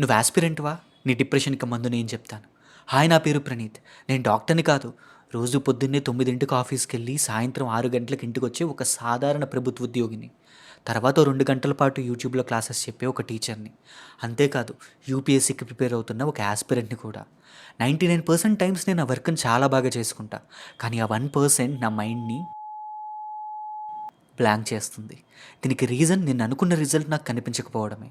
నువ్వు ఆస్పిరెంట్వా? నీ డిప్రెషన్కి మందు నేను చెప్తాను. హాయ్ నా పేరు ప్రణీత్. నేను డాక్టర్ని కాదు. రోజు పొద్దున్నే తొమ్మిదింటికి ఆఫీస్కి వెళ్ళి సాయంత్రం ఆరు గంటలకు ఇంటికి వచ్చే ఒక సాధారణ ప్రభుత్వ ఉద్యోగిని. తర్వాత రెండు గంటల పాటు యూట్యూబ్లో క్లాసెస్ చెప్పే ఒక టీచర్ని. అంతేకాదు యూపీఎస్సీకి ప్రిపేర్ అవుతున్న ఒక ఆస్పిరెంట్ని కూడా. నైంటీ నైన్ పర్సెంట్ టైమ్స్ నేను ఆ వర్క్ని చాలా బాగా చేసుకుంటా. కానీ ఆ వన్ పర్సెంట్ నా మైండ్ని ప్లాన్ చేస్తుంది. దీనికి రీజన్ నేను అనుకున్న రిజల్ట్ నాకు కనిపించకపోవడమే.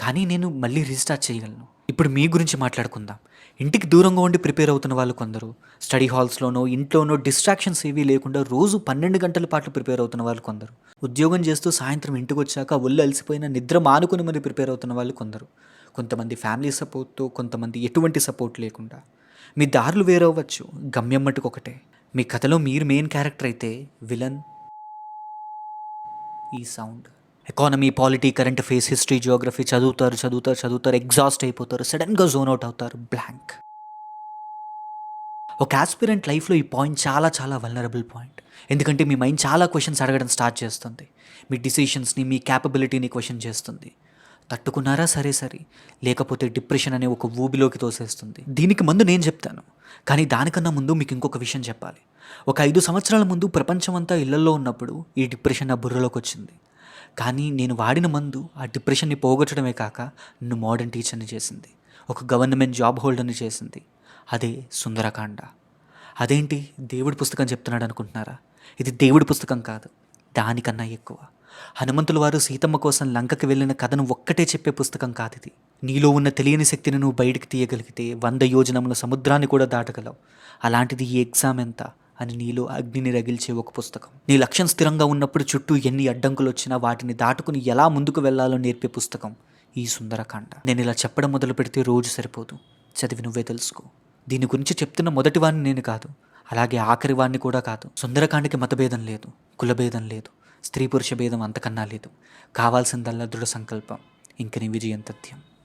కానీ నేను మళ్ళీ రీస్టార్ట్ చేయగలను. ఇప్పుడు మీ గురించి మాట్లాడుకుందాం. ఇంటికి దూరంగా ఉండి ప్రిపేర్ అవుతున్న వాళ్ళు కొందరు స్టడీ హాల్స్లోనో ఇంట్లోనో డిస్ట్రాక్షన్స్ ఏవీ లేకుండా రోజు పన్నెండు గంటల పాటు ప్రిపేర్ అవుతున్న వాళ్ళు కొందరు. ఉద్యోగం చేస్తూ సాయంత్రం ఇంటికి వచ్చాక ఒళ్ళు అలసిపోయిన నిద్ర మానుకుని మరి ప్రిపేర్ అవుతున్న వాళ్ళు కొందరు. కొంతమంది ఫ్యామిలీ సపోర్ట్తో కొంతమంది ఎటువంటి సపోర్ట్ లేకుండా. మీ దారులు వేరవ్వచ్చు. గమ్యం మటుకొకటే మీ కథలో మీరు మెయిన్ క్యారెక్టర్ అయితే విలన్ ఈ sound. Economy polity current phase history geography చదువుతారు చదువుతారు చదువుతారు ఎగ్జాస్ట్ అయిపోతారు సడన్గా జోన్ అవుట్ అవుతారు బ్లాంక్ ఒక ఆస్పిరెంట్ లైఫ్లో ఈ పాయింట్ చాలా చాలా వల్నరబుల్ పాయింట్ ఎందుకంటే మీ మైండ్ చాలా క్వశ్చన్స్ అడగడం స్టార్ట్ చేస్తుంది. మీ డిసిషన్స్ని మీ క్యాపబిలిటీని క్వశ్చన్ చేస్తుంది. తట్టుకున్నారా? సరే సరే. లేకపోతే డిప్రెషన్ అనే ఒక ఊబిలోకి తోసేస్తుంది. దీనికి ముందు నేను చెప్తాను. కానీ దానికన్నా ముందు మీకు ఇంకొక విషయం చెప్పాలి. ఒక ఐదు సంవత్సరాల ముందు ప్రపంచమంతా ఇళ్ళలో ఉన్నప్పుడు ఈ డిప్రెషన్ నా బుర్రలోకి వచ్చింది. కానీ నేను వాడిన మందు ఆ డిప్రెషన్ని పోగొట్టడమే కాక నన్ను మోడర్న్ టీచర్ని చేసింది. ఒక గవర్నమెంట్ జాబ్ హోల్డర్ని చేసింది. అదే సుందరకాండ. అదేంటి? దేవుడి పుస్తకం చెప్తున్నాడు అనుకుంటున్నారా? ఇది దేవుడి పుస్తకం కాదు. దానికన్నా ఎక్కువ. హనుమంతుల వారు సీతమ్మ కోసం లంకకి వెళ్ళిన కథను ఒక్కటే చెప్పే పుస్తకం కాదు ఇది నీలో ఉన్న తెలియని శక్తిని నువ్వు బయటికి తీయగలిగితే వంద యోజనముల సముద్రాన్ని కూడా దాటగలవు. అలాంటిది ఈ ఎగ్జామ్ ఎంత? అని నీలో అగ్నిని రగిల్చే ఒక పుస్తకం. నీ లక్ష్యం స్థిరంగా ఉన్నప్పుడు చుట్టూ ఎన్ని అడ్డంకులు వచ్చినా వాటిని దాటుకుని ఎలా ముందుకు వెళ్ళాలో నేర్పే పుస్తకం ఈ సుందరకాండ. నేను ఇలా చెప్పడం మొదలు పెడితే రోజు సరిపోదు. చదివి నువ్వే తెలుసుకో. దీని గురించి చెప్తున్న మొదటివాడిని నేను కాదు. అలాగే ఆఖరి వాణ్ణి కూడా కాదు. సుందరకాండకి మతభేదం లేదు కులభేదం లేదు స్త్రీ పురుష భేదం అంతకన్నా లేదు. కావాల్సిందల్లా దృఢ సంకల్పం ఇంక నీ విజయం తథ్యం